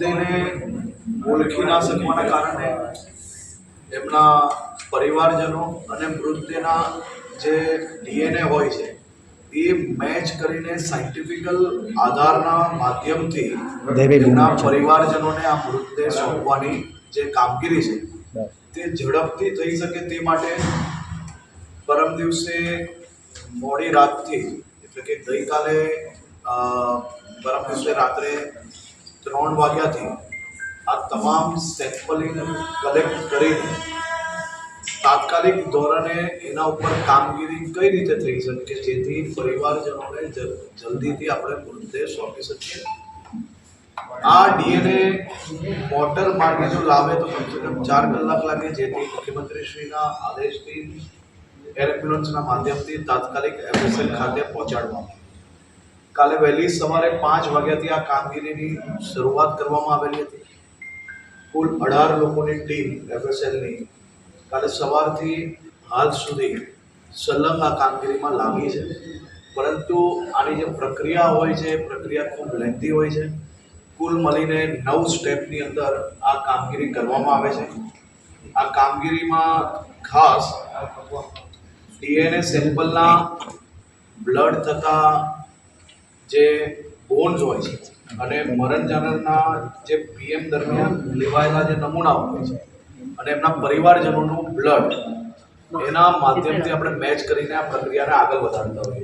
મૃતદેહને ઓળખી ના શકવાના કારણે એમના પરિવારજનો અને મૃતદેહના જે ડીએનએ હોય છે એ મેચ કરીને સાયન્ટિફિકલ આધારના માધ્યમથી એમના પરિવારજનોને આ મૃતદેહ સોંપવાની જે કામગીરી છે તે ઝડપથી થઈ શકે તે માટે પરમ દિવસે મોડી રાતથી એટલે કે ગઈકાલે પરમ દિવસે રાત્રે ત્રણ વાગ્યાથી આ તમામ સેમ્પલિંગ કલેક્ટ કરીને તાત્કાલિક ધોરણે એના ઉપર કામગીરી કઈ રીતે થઈ શકે જેથી પરિવારજનોને જલ્દીથી આપણે મૃતદેહ સોંપી શકીએ. આ ડીએનએ મોટર માર્ગે જો લાવે તો કમસે કમ ચાર કલાક લાગે, જેથી મુખ્યમંત્રીશ્રીના આદેશથી, એર એમ્બ્યુલન્સના માધ્યમથી તાત્કાલિક એમ્બ્યુલન્સ ખાતે પહોંચાડવામાં કાલે વહેલી સવારે પાંચ વાગ્યાથી આ કામગીરીની શરૂઆત કરવામાં આવેલી હતી. કુલ અઢાર લોકોની ટીમ એફએસએલની કાલે સવારથી હાલ સુધી સલંગ આ કામગીરીમાં લાગી છે. પરંતુ આની જે પ્રક્રિયા હોય છે, એ પ્રક્રિયા ખૂબ લેન્ધી હોય છે. કુલ મળીને નવ સ્ટેપની અંદર આ કામગીરી કરવામાં આવે છે. આ કામગીરીમાં ખાસ ડીએનએ સેમ્પલના બ્લડ થતા જે બોન્સ હોય છે અને મરણ જનરના જે પીએમ દરમિયાન લેવાયેલા જે નમૂનાઓ હોય છે અને એમના પરિવારજનોનું બ્લડ એના માધ્યમથી આપણે મેચ કરીને આ પ્રક્રિયાને આગળ વધારતા હોઈએ